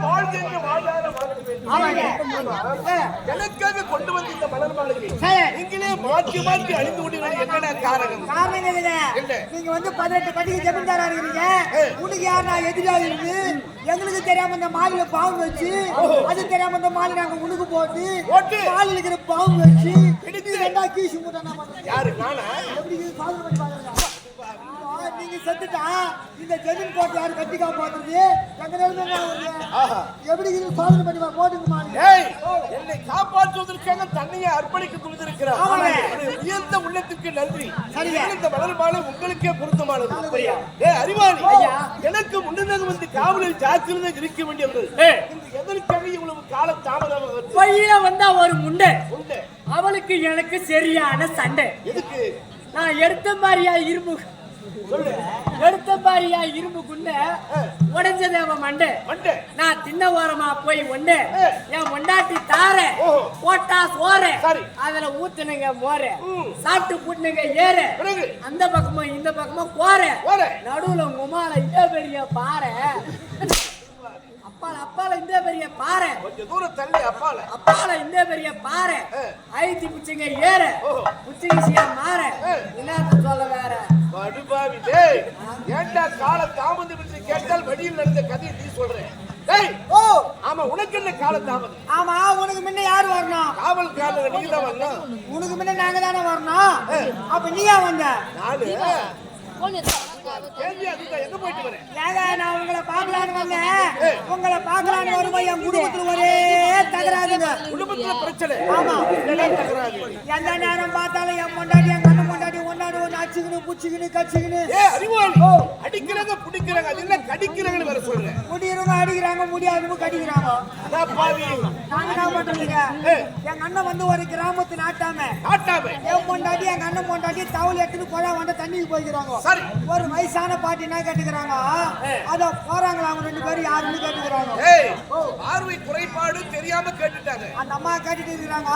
வாழ்க வாழ்க என்று வாழாத எனக்காக கொண்டு வந்த இந்த மலர். நீங்களே மாற்றி மாற்றி அழிந்து கொண்டீர்கள் என்னடா காரணம்? காரணம்? நீங்க வந்து பதினெட்டு படிக்கு ஜமீன்தாரா இருக்கிறீங்க உனக்கு யாரா எதிரா இருந்து எங்களுக்கு தெரியாம இந்த மாலையில பாம்பு வச்சு அது தெரியாம இந்த மாலை நாங்க உனக்கு போட்டு. மாலையில இருக்கிற பாம்பு வச்சு ரெண்டா கீசு மூட்டை? யாரு நானா? எப்படி சால்வ் பண்ணி பாருங்க. நீங்க செத்துட்டா? இந்த ஜெமீன் போட்டு யாரு கட்டிக்கா பாக்குறது எங்க நிலைமை. எப்படி இது சால்வ் பண்ணி பா- போட்டுங்க மாலை ஏய் என்னை காப்பாற்றுவதற்காக தன்னையே அர்ப்பணிக்க துணிந்திருக்கிறார் உயர்ந்த உள்ளத்துக்கு நன்றி. இந்த மலர் மாலை உங்களுக்கே பொருத்தமானது. ஏ அறிவாளி. ஐயா. எனக்கு முன்னதாக வந்து காவலில் ஜாக்கிரதை இருக்க வேண்டியவர்கள். எதற்காக இவ்வளவு காலம் தாமதமாக வருது பையில வந்தா ஒரு முண்டை. அவளுக்கு எனக்கு சரியான சண்டை. எதுக்கு? நான் எடுத்த மாதிரியா சொல்லு எடுத்த மாதிரியா இரும்பு குண்ட. உடைஞ்சது அவன் மண்டை. மண்டை. நான் தின்ன ஓரமா போய் ஒண்ணு. என் பொண்டாட்டி தார. போட்டா சோற. சரி. அதுல ஊத்துனுங்க மோர. சாப்பிட்டு புட்டுனுங்க ஏற. அந்த பக்கமும் இந்த பக்கமும் கோர போற நடுவுல உமால இந்த பெரிய பாறை. அப்பால அப்பால இந்த பெரிய பாறை. கொஞ்சம் தூரம் தள்ளி அப்பால. அப்பால இந்த பெரிய பாறை. ஐத்தி புச்சிங்க ஏற. புச்சிங்க மாற. ஆ. என்னத்த சொல்ல ஏண்டா கால தாமதம் என்று கேட்டால் வழியில் நடந்த கதையை நீ சொல்ற? டேய் ஓ. ஆமா உனக்கு என்ன கால தாமதம் ஆமா உனக்கு முன்ன யாரு வரணும்? காவல்காரங்க நீங்க தான் வரணும். உனக்கு முன்ன நாங்க தானே வரணும்? அப்ப நீயா வந்த? நானு? கேள்வி அதுதான் எங்க போயிட்டு வரேன் ஏங்க நான் உங்களை பார்க்கலான்னு வந்தேன். உங்களை பார்க்கலான்னு வரும்போது என் குடும்பத்துல ஒரே தகராதுங்க குடும்பத்துல பிரச்சனை. ஆமா. தகராறு? எந்த நேரம் பார்த்தாலும் என் பொண்டாட்டி என் கண்ணன் பொண்டாட்டி அடிச்சுக்கின்னு புடிச்சுக்கின்னு கடிச்சுக்கின்னு ஏ அறிவாளி. அடிக்கிறாங்க பிடிக்கிறாங்க அது என்ன கடிக்கிறாங்கன்னு வேற சொல்றேன் முடியறவங்க அடிக்கிறாங்க முடியாதவங்க கடிக்கிறாங்க. அதான் பாவி. நாங்க என்ன பண்றீங்க எங்க அண்ணன் வந்து ஒரு கிராமத்து நாட்டாம காட்டாம என் பொண்டாட்டி எங்க அண்ணன் பொண்டாட்டி தவளை எடுத்துட்டு குழா வந்து தண்ணிக்கு போய்க்கிறாங்க. சரி. ஒரு வயசான பாட்டி என்ன கேட்டுக்கிறாங்க? அத போறாங்களா அவங்க ரெண்டு பேரும் யாருன்னு கேட்டுக்கிறாங்க. பார்வை குறைபாடு தெரியாம கேட்டுட்டாங்க. அந்த அம்மா கேட்டுட்டு இருக்கிறாங்க.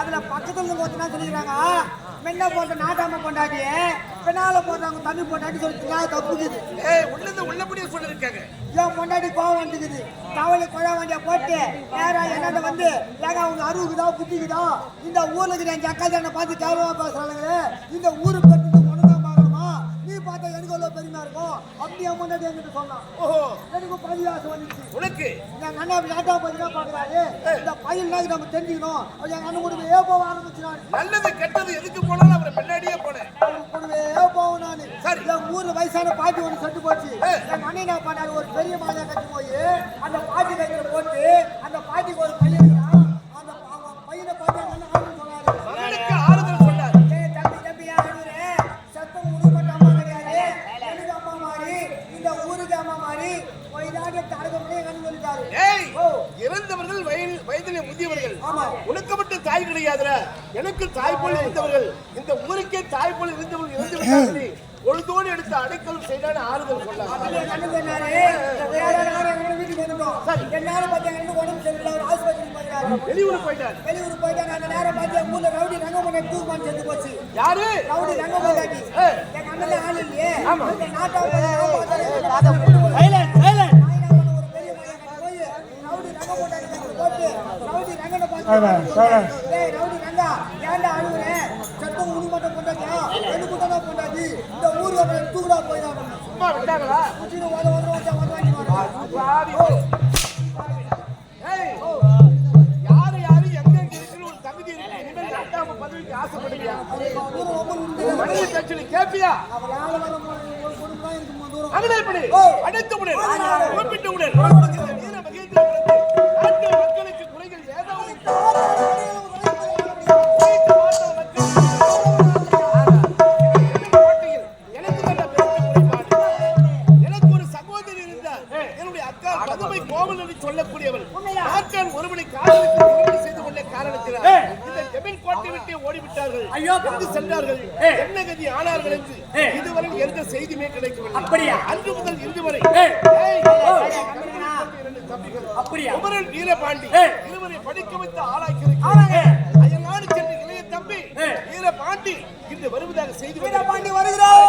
அதுல பக்கத்துல இருந்து ஒருத்தனா சொல்லிக்கிறாங்க? முன்ன போட்ட நாட்டாம பொண்டாட்டி பின்னால போட்டவங்க தண்ணி பொண்டாட்டி சொல்லிட்டு தப்புக்குது ஏய் உள்ளது உள்ளபடியே சொல்லிருக்காங்க. என் பொண்டாட்டி கோவம் வந்துக்குது. தவளை குழா வண்டியை போட்டு நேரா என்னட்ட வந்து ஏங்க அவங்க அருவுக்குதா புத்திக்குதா இந்த ஊர்ல இருக்கிற என் அக்கா தானே பார்த்து கேவலமா பேசுறாங்களே இந்த ஊரு பெற்று அப்படி என் பொண்டாட்டி என்கிட்ட சொன்னான் ஓஹோ. எனக்கு பதிவாசம் வந்துச்சு உனக்கு? எங்க அண்ணா அப்படி நாட்டா தான் பாக்குறாரு இந்த பையன் நம்ம தெரிஞ்சுக்கணும். அவர் எங்க அண்ணன் கூடவே போக ஆரம்பிச்சினாரு நல்லது கெட்டது எதுக்கு போனாலும் அவரை பின்னாடியே போனேன். அவர் கூடவே போவோம் நானு? சரி. என் ஊர்ல வயசான பாட்டி ஒன்று செத்து போச்சு. ஏ. எங்க அண்ணன் என்ன பண்ணாரு? ஒரு பெரிய மாலையா கட்டி போய் அந்த பாட்டி கையில உனக்கு மட்டும் தாய் கிடையாதுடா எனக்கு தாய் போல இருந்தவர்கள் இந்த ஊருக்கே தாய் போல இருந்தவர்கள் இறந்து விட்டார்களே பொழுதோடு எடுத்து அடைக்கலம் செய்தான ஆறுதல் சொன்னார் அண்ணன் அண்ணன் போயிட்டாரு. வெளியூர் போயிட்டார் வெளியூர் போயிட்டாங்க, அந்த நேரம் பார்த்து ஊர்ல ரவுடி ரங்கமணன் தூக்குமான் செத்து போச்சு. யாரு ரவுடி ரங்கமணாட்டி. ஏ. எங்க அண்ணன்ல ஆள் இல்லையே. ஆமா. கேப்பியா? அவள் ஆள வர மு- ஒரு குடும்பம் தான் இருக்குமா தூரம். அடைத்து விடு. குறிப்பிட்டு விடு. கோவலனை சொல்லக்கூடியவள். ஒருவனை காதலுக்கு திருமணம் செய்து கொண்ட காரணத்தினால் இந்த ஜமீன் கோட்டை விட்டு ஓடிவிட்டார்கள். ஐயோ. எங்கு சென்றார்கள். என்ன கதி ஆனார்கள் என்று. இதுவரை எந்த செய்தியுமே கிடைக்கவில்லை. அப்படியா? அன்று முதல் இன்று வரை அப்படியா? குமரன் வீரபாண்டி. இருவரை படிக்க வைத்து ஆளாக்கி. அயல்நாடு சென்ற இளைய தம்பி. வீரபாண்டி இன்று வருவதாக செய்தி வீரபாண்டி வருகிறார்!